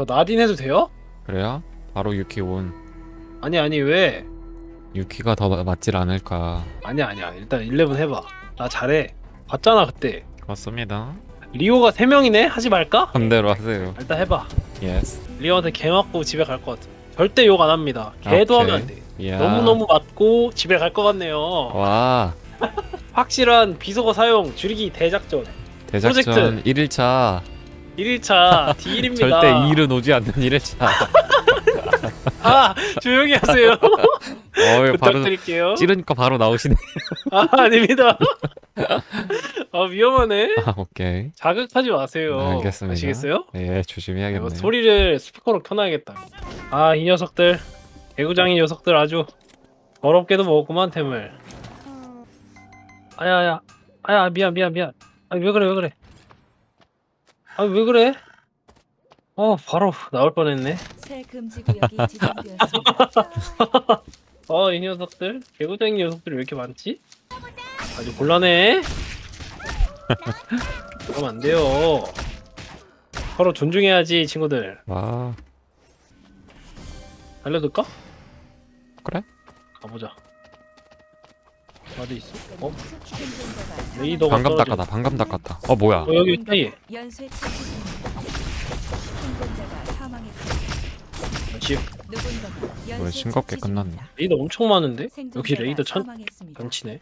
저 나딘 해도 돼요? 그래요? 바로 유키 온. 아니 아니 왜? 유키가 더 마- 맞질 않을까. 아니야 아니야 일단 11 해봐 나 잘해 봤잖아 그때 맞습니다. 리오가 3명이네? 하지 말까? 반대로 하세요. 일단 해봐 예스. 리오한테 개 맞고 집에 갈 것 같아 절대 욕 안 합니다 개도 오케이. 하면 안돼. 너무너무 맞고 집에 갈 것 같네요 와. 확실한 비속어 사용 줄이기 대작전 대작전 프로젝트. 1일차 1일차 D1입니다 절대 2일은 오지 않는 1일차. 아 조용히 하세요 어이 바로 부탁드릴게요 찌르니까 바로 나오시네. 아 아닙니다 아 위험하네 아 오케이. 자극하지 마세요 알겠습니다. 아시겠어요? 예 조심해야겠네. 이거 소리를 스피커로 켜놔야겠다. 아 이 녀석들 개구장이 녀석들 아주 어렵게도 먹었구만 템을. 아야야 아야 미안 미안 미안. 아 왜 그래 왜 그래. 아 왜 그래? 어 바로 나올 뻔했네. 새 금지 구역이 지정되었습니다. 어 이 녀석들 개구장이 녀석들이 왜 이렇게 많지? 아주 곤란해. 그러면 안 돼요. 서로 존중해야지 친구들. 와. 알려둘까? 그래? 가보자. 어디 있어? 어? 레이더가 방금 떨어져. 닦았다. 방금 닦았다. 어 뭐야? 어 여기 사이에. 연쇄 처치 중입니다. 생존자가 사망했습니다. 집 누군가가 연쇄 왜 싱겁게 끝났네. 중입니다. 레이더 엄청 많은데? 여기 생존자가 레이더 천 사망했습니다. 단치네.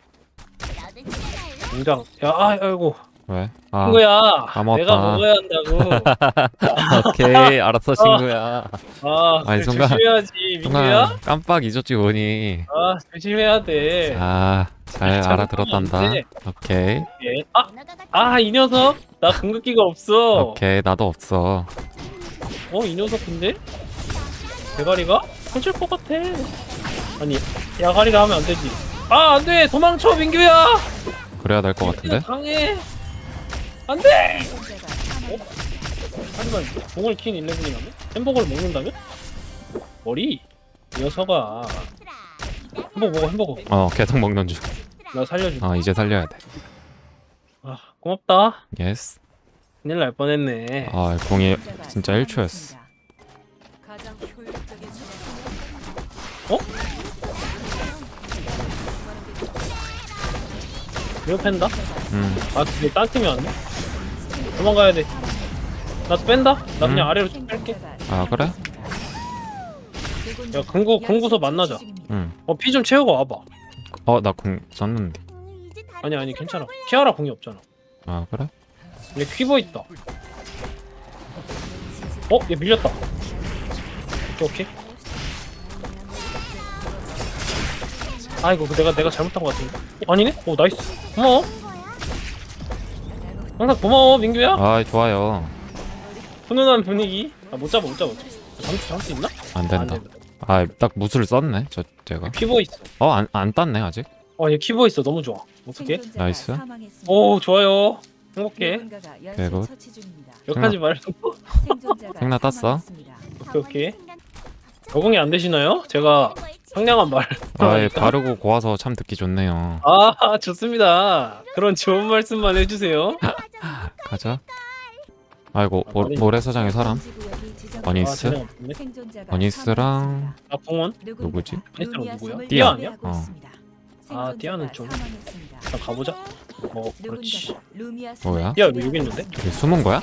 공장. 야 아, 아이고. 왜? 아 친구야. 까먹었다. 내가 먹어야 한다고. 오케이 알았어 친구야. 아 아니, 순간- 조심해야지 민규야. 순간 깜빡 잊었지 보니. 아 조심해야 돼. 아잘 잘못 알아들었단다. 오케이 예. 아아 이 녀석 나 궁극기가 없어. 오케이 나도 없어. 어 이 녀석 근데 대가리가 터질 것 같아. 아니 야가리가 하면 안 되지. 아 안돼 도망쳐 민규야. 그래야 될것 같은데? 강해. 안돼. 사망했습니다. 하지만 공을 킨 일레븐이라면 햄버거를 먹는다면 머리 이 녀석아 햄버거 먹어 햄버거 어 계속 먹는 중. 나 살려줘 어 이제 살려야 돼. 아 고맙다 예스. 큰일 날 뻔했네 아 공이 진짜 1초였어. 사망했습니다. 가장 효율적인 수단. 어? 이거 팬다? 음 아 근데 딴 팀이 왔네 도망가야 돼나도 뺀다? 나 그냥 음. 아래로 쭉 뺄게 아, 그래? 야, 금고- 금고서 만나자. 음. 어피 좀 채우고 와봐 어나 공 썼는데. 아니 아니 괜찮아 키아라 공이 없잖아 아 그래? 근데 퀴버 있다 어? 얘 밀렸다 오케이 오케이 아이고 그 내가 내가 잘못한 것 같은데 어, 아니네? 오 나이스 고마워 항상 고마워 민규야 아 좋아요. 훈훈한 분위기 아 못 잡아 못 잡아 잡을, 잡을 수 있나? 안안 된다. 된다 아 딱 무술 썼네 저 제가. 퀴버 있어 어 안 안 땄네 아직. 어얘 퀴버 있어 너무 좋아 어떻게? 나이스. 오 좋아요 행복해 대박. 욕하지 말고 생나 땄어? 오케이 오케이 적응이 안 되시나요? 제가 상냥한 말 아 예, 바르고 고와서 참 듣기 좋네요. 아 좋습니다. 그런 좋은 말씀만 해주세요. 가자. 아이고 아, 모, 머리- 모래사장에 사람. 어니- 아, 없네. 어니스랑 아? 누구지? 어니스랑 누구야? 띠아 아니야? 어. 아, 띠아는 좀- 자 가보자. 어 그렇지. 뭐야? 야 여기 여기 있는데? 여기 숨은 거야?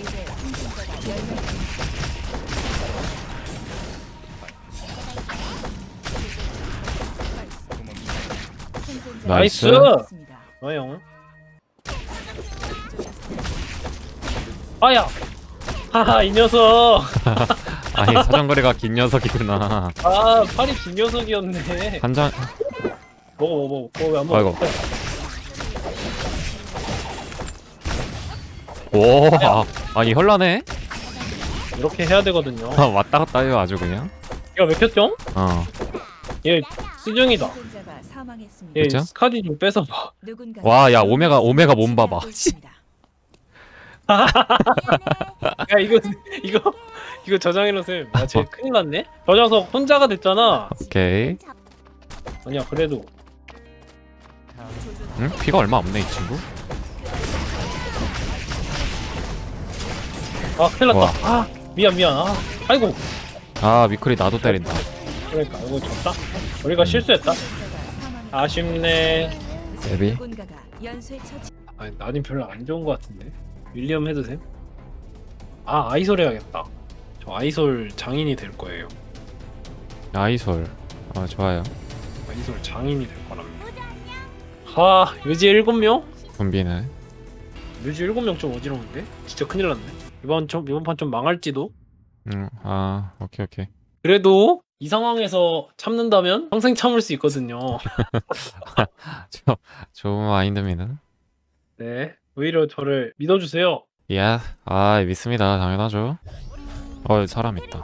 나이스. 어영. 아야. 하하 이 녀석. 아니 사정거리가 긴 녀석이구나. 아 팔이 긴 녀석이었네. 한 장 먹어 먹어 먹어. 왜안 먹어? 아이고. 오 아, 아니 현란해. 이렇게 해야 되거든요. 아, 왔다 갔다 해요 아주 그냥. 얘가 맥혔죠? 어. 얘 수정이다. 얘 그쵸? 스카디 좀 뺏어봐. 와, 야, 오메가- 오메가 몸 봐봐. 야 이거 이거 이거 저장해놓은 쌤. 야쟤 큰일 났네. 저 녀석 혼자가 됐잖아. 오케이. 아니야 그래도 응? 피가 얼마 없네 이 친구. 아 큰일 났다. 와. 아 미안 미안 아 아이고 아 미클이 나도 때린다 그러니까 이거 졌다 우리가 실수했다 아쉽네. 데비 누군가가 연쇄 처치. 아니 나님 별로 안 좋은 것 같은데? 윌리엄 헤드셈? 아 아이솔 해야겠다. 저 아이솔 장인이 될 거예요. 아이솔. 아 좋아요. 아이솔 장인이 될 거랍니다 하 뮤지 7명? 분비네 뮤지 7명 좀 어지러운데? 진짜 큰일 났네. 이번 좀 이번 판 좀 망할지도? 음아 오케이 오케이. 그래도 이 상황에서 참는다면 평생 참을 수 있거든요. 저 좋은 마인드미는 네 오히려 저를 믿어주세요. 야, 아 믿습니다. 당연하죠. 어 사람 있다.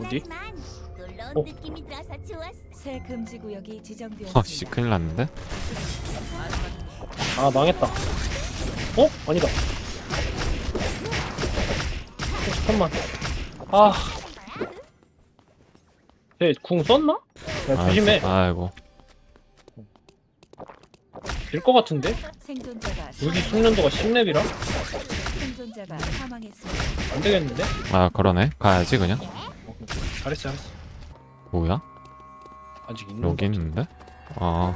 어디? 어? 느낌이 들어서 좋았어. 새 금지 구역이 지정되었습니다. 어씨 큰일 났는데? 아 망했다. 어? 아니다. 어, 잠깐만. 아 쟤궁 썼나? 야 아, 조심해 아이고 될 것 같은데? 생존자가 여기 사망- 숙련도가 10렙이라? 생존자가 사망했습니다. 안 되겠는데? 아 그러네 가야지 그냥 어, 잘했어 잘했어 뭐야 아직 있는 여기 거 있는데 아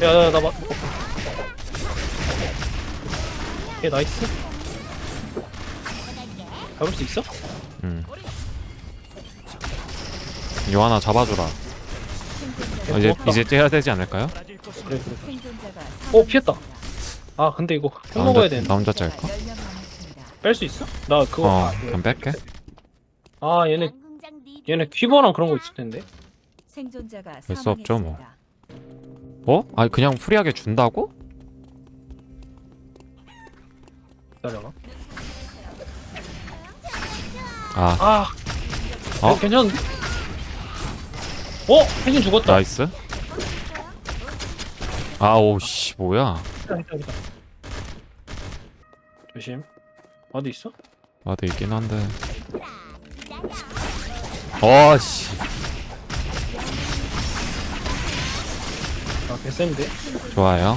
야야야 나 맞... 얘 나이스 잡을 수 있어? 음. 이거 하나 잡아줘라 어, 이제 고맙다. 이제 째야 되지 않을까요? 그래 그래 어, 피했다. 아 근데 이거 햄나 먹어야 혼자 되는데 나 혼자 10명 남았습니다. 뺄수 있어? 나 그거 어 아, 그럼 뺄게 아 얘네 얘네 퀴버랑 그런 거 있을 텐데 생존자가 수 없죠, 뭐. 사망했습니다. 어? 아니 그냥 프리하게 준다고? 기다려봐 아 아 어? 어? 괜찮은데? 어? 혜진 죽었다 나이스 아오 씨 뭐야 있다 있다 있다 조심 어디 있어? 나도 있긴 한데 어 씨 아 개센데? 좋아요.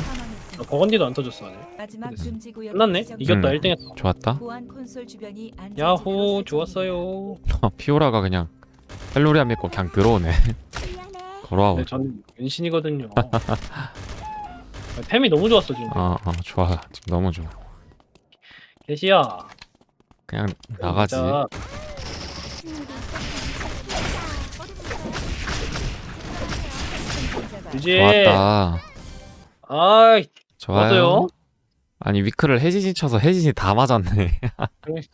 나 버건디도 안 터졌어 아직 마지막 금지 구역 끝났네? 이겼다 음. 1등 했다 좋았다 보안 콘솔 주변이 안전지대로 야호 설정됩니다. 좋았어요 피오라가 그냥 헬로리 안 믿고 그냥 들어오네 걸어와 네, 저는 은신이거든요. 아, 템이 너무 좋았어 지금. 어, 어 좋아. 지금 너무 좋아. 개시야. 그냥 나가지. 진짜 유지. 좋았다. 아이 좋아요. 맞아요? 아니 위크를 혜진이 쳐서 혜진이 다 맞았네. 그러니까.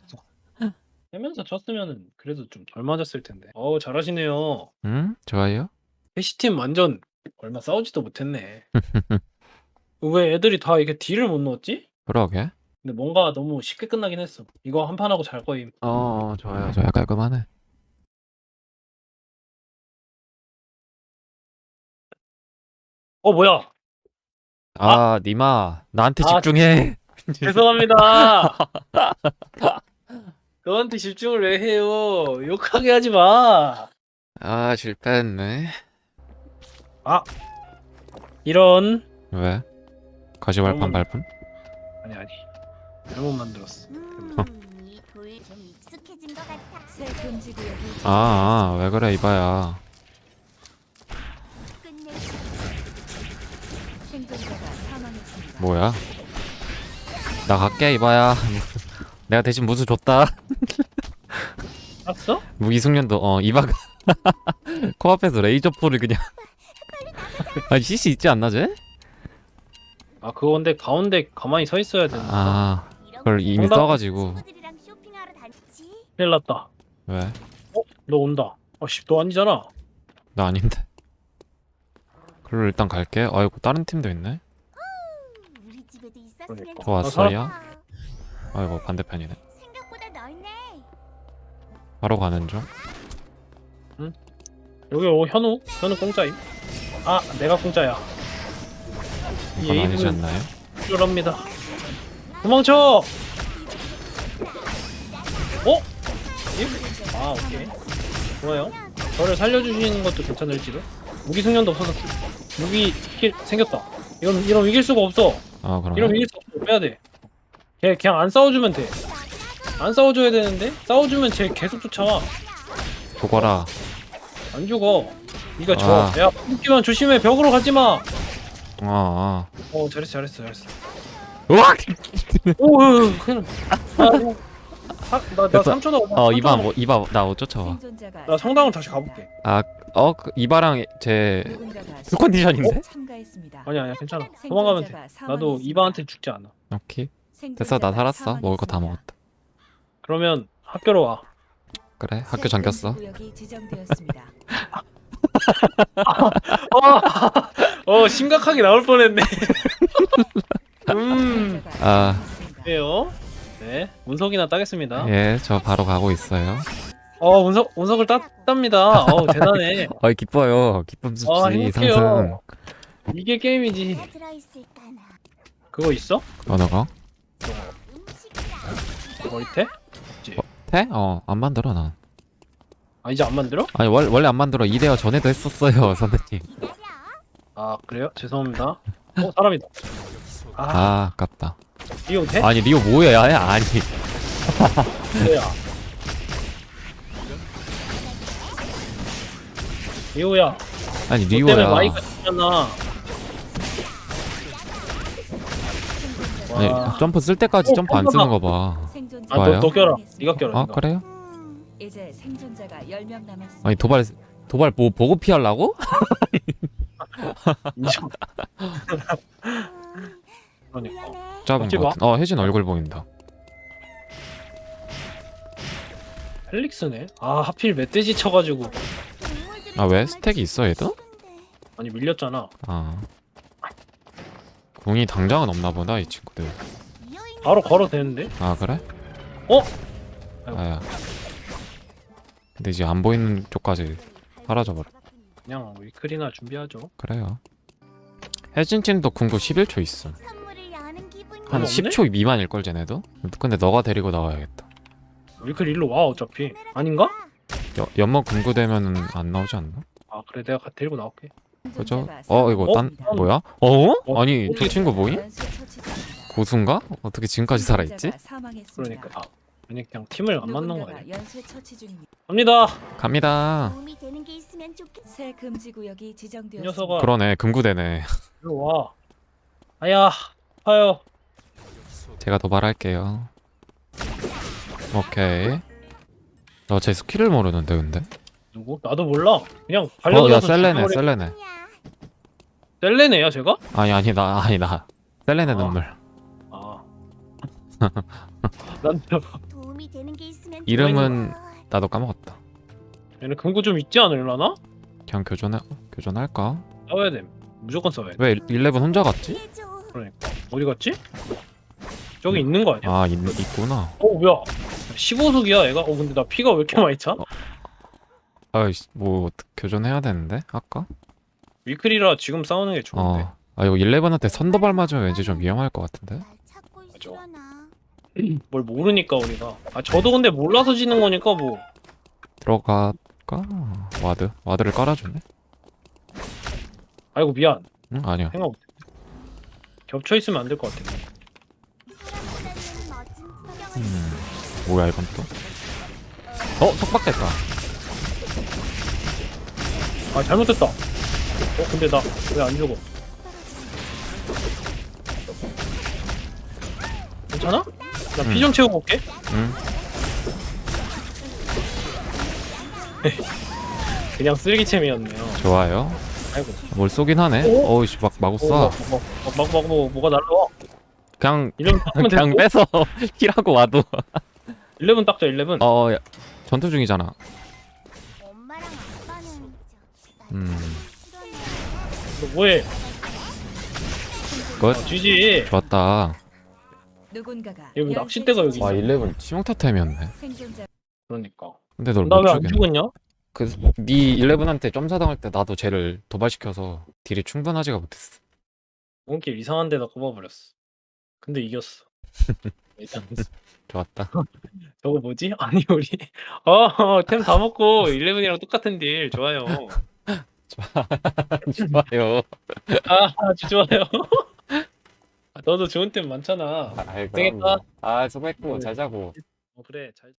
하면서 쳤으면은 그래도 좀 덜 맞았을 텐데. 어우 잘하시네요. 응? 좋아요? 해시팀 완전 얼마 싸우지도 못했네. 왜 애들이 다 이게 딜을 못 넣었지? 그러게. 근데 뭔가 너무 쉽게 끝나긴 했어. 이거 한 판 하고 잘 거임. 어, 어 좋아요 좋아요. 깔끔하네. 어 뭐야? 아, 니마 나한테 아, 집중해. 죄송합니다. 너한테 집중을 왜 해요? 욕하게 하지 마. 아 실패했네 이런 왜? 가시발판 너무- 발품? 아니 아니 잘못 만들었어 음, 이 돌 좀 익숙해진 것 같아. 새 금지 구역이 아, 아, 왜 그래 이봐야 끝내. 생존자가 사망했습니다. 뭐야 나 갈게 이봐야 내가 대신 무수 줬다 땄어? 무기숙련도 어 이바가 코앞에서 레이저 포를 그냥 아니 CC 있지 않나 쟤? 아 그거 근데 가운데 가만히 서 있어야 되는 아. 아 그걸 이미 정답. 써가지고. 큰일 났다 왜? 너 온다 아씨 너 아니잖아 나 아닌데 그럼 일단 갈게 아이고 다른 팀도 있네 그러니까. 또 왔어요? 좋겠다. 아이고 반대편이네 생각보다 넓네. 바로 가는 중 여기 오 현우 현우 공짜임 아 내가 공짜야. 이 아니지 않나요? 그럽니다. 도망쳐! 어? 이? 아 오케이. 좋아요. 저를 살려주시는 것도 괜찮을지도. 무기 승련도 없어서 무기 킬 생겼다. 이런 이런 이길 수가 없어. 아 그럼 이런 이길 수 없어. 빼야 돼. 걔 그냥 안 싸워주면 돼. 안 싸워줘야 되는데 싸워주면 쟤 계속 쫓아와. 죽어라. 안 죽어 니가 아. 져. 야 죽기만 조심해 벽으로 가지마 어, 어. 어 잘했어 잘했어 잘했어 으악! 오 그냥 나나 됐어. 3초 남았 어 이봐 뭐 이봐 나못 쫓아와 생존자가 나 성당을 다시 가볼게 어 그, 이바랑 제 누군가가 그 컨디션인데? 참가했습니다. 아니야 아니야 괜찮아 도망가면 돼 나도. 이바한테 죽지 않아 오케이 됐어 나 살았어 먹을 거 다. 먹었다 그러면 학교로 와 그래 학교 새 잠겼어 지정되었습니다. 어, 어 심각하게 나올 뻔했네 음 아. 그래요 네 운석이나 따겠습니다 예 저 바로 가고 있어요 어 운석 운석을 땄답니다 어 대단해 어이 기뻐요 기쁨 수치 아, 행복해요. 상승 이게 게임이지 들어있을까나. 그거 있어? 어느 거? 머리태? 태? 어 안 만들어 난 아 이제 안 만들어? 아니 월, 원래 안 만들어 이대어 전에도 했었어요 선배님. 아 그래요? 죄송합니다 어 사람이다 아 아 아깝다 이거 돼? 아니 리오 뭐야 야 아니 뭐야 리오야 아니 너 때문에 리오야 마이크 죽잖아 아니 와. 점프 쓸 때까지 어, 점프 안 쓰는 거봐 생존자가 아, 너, 껴라. 네가 껴라. 아 네가. 그래요? 음. 이제 생존자가 10명 남았습니다. 아니 도발 도발 뭐 보고 피하려고? 인정. 음. 그러니까. 미안해. 잡은 먹지 거 같은 어 혜진 얼굴 보인다 헬릭스네. 아 하필 멧돼지 쳐가지고 아, 왜? 스택이 있어, 얘도? 아니 밀렸잖아. 아 궁이 당장은 없나 보다 이 친구들 바로 건 걸어 되는데? 아 그래? 어? 아야 근데 이제 안 보이는 쪽까지 사라져버려. 그냥 위클이나 준비하죠. 그래요 혜진팀도 궁구 11초 있음 선물을 여는 기분이 한 없네? 10초 미만일걸 쟤네도? 근데 너가 데리고 나와야겠다 위클 일로 와 어차피. 아닌가? 여, 연막 궁구 되면은 안 나오지 않나? 아 그래 내가 가- 데리고 나올게. 그죠? 어 이거 어? 딴 어? 뭐야? 어? 어? 아니 저 친구 뭐임? 고수인가? 어떻게 지금까지 살아있지? 그러니까 아, 아니 그냥 팀을 안 맞는 거 누군가가 아니야? 연쇄 처치 중입니다. 갑니다. 갑니다 도움이 되는 게 있으면 좋겠어. 새 금지 구역이 이 지정되었습니다. 녀석아 그러네 금구되네 일로 와. 아야 아파요. 제가 도발할게요 오케이 너 제 스킬을 모르는데 근데? 누구? 나도 몰라. 그냥 어야 달려들어서 셀레네 셀레네 야, 셀레네야 제가? 아니 아니 나 아니 나 셀레네 아. 눈물 아. 난 저- 도움이 되는 게 있으면 이름은. 나도 까먹었다 얘네 금고 좀 있지 않을라나? 그냥 교전해 교전할까? 싸워야 돼. 무조건 싸워야 돼. 왜11 혼자 갔지? 해줘. 그러니까 어디 갔지? 저기 있는 거 아니야? 아 있, 있구나 어 뭐야? 15숙이야 얘가? 어 근데 나 피가 왜 이렇게 많이 차? 어. 아이씨 뭐 교전해야 되는데 아까? 위클이라 지금 싸우는 게 좋은데. 어. 아 이거 11한테 선도발 맞으면 왠지 좀 위험할 것 같은데? 날 찾고 있으려나. 뭘 모르니까 우리가. 아 저도 근데 몰라서 지는 거니까 뭐. 들어갈까? 와드 와드를 깔아주네? 아이고 미안. 응 아니야 생각 못해. 겹쳐 있으면 안 될 것 같아. 음 뭐야 이건 또? 어 속박됐다 아 잘못했다. 어 근데 나 왜 안 죽어? 괜찮아? 나 피 좀 채우고 올게. 응 그냥 쓰레기챔이었네요. 좋아요 아이고. 뭘 쏘긴 하네 오. 어이씨 막 마구 어, 쏴 뭐, 뭐, 뭐, 뭐, 뭐, 뭐가 날라와? 그냥 닦으면 그냥 되고. 빼서 힐하고 와도 11 닦자 11. 어 야, 전투 중이잖아 엄마랑 아빠는 음 너 뭐해? 끝 아. 좋았다 누군가가 여기 낚싯대가 여기 처치 와 있네. 11 치명타템이었네 생존자 그러니까. 근데 널나못왜안 죽였네 죽었냐? 그네 11한테 점사 당할 때 나도 쟤를 도발시켜서 딜이 충분하지가 못했어 뭔길 이상한 데다 꼽아버렸어. 근데 이겼어. 일단 좋았다 저거 뭐지? 아니 우리 어템 다 먹고 11이랑 똑같은 딜 좋아요. 좋아요 아 아주 좋아요. 아, 너도 좋은 템 많잖아. 아이 되겠다. 아 수고했고 잘 자고 어 그래 잘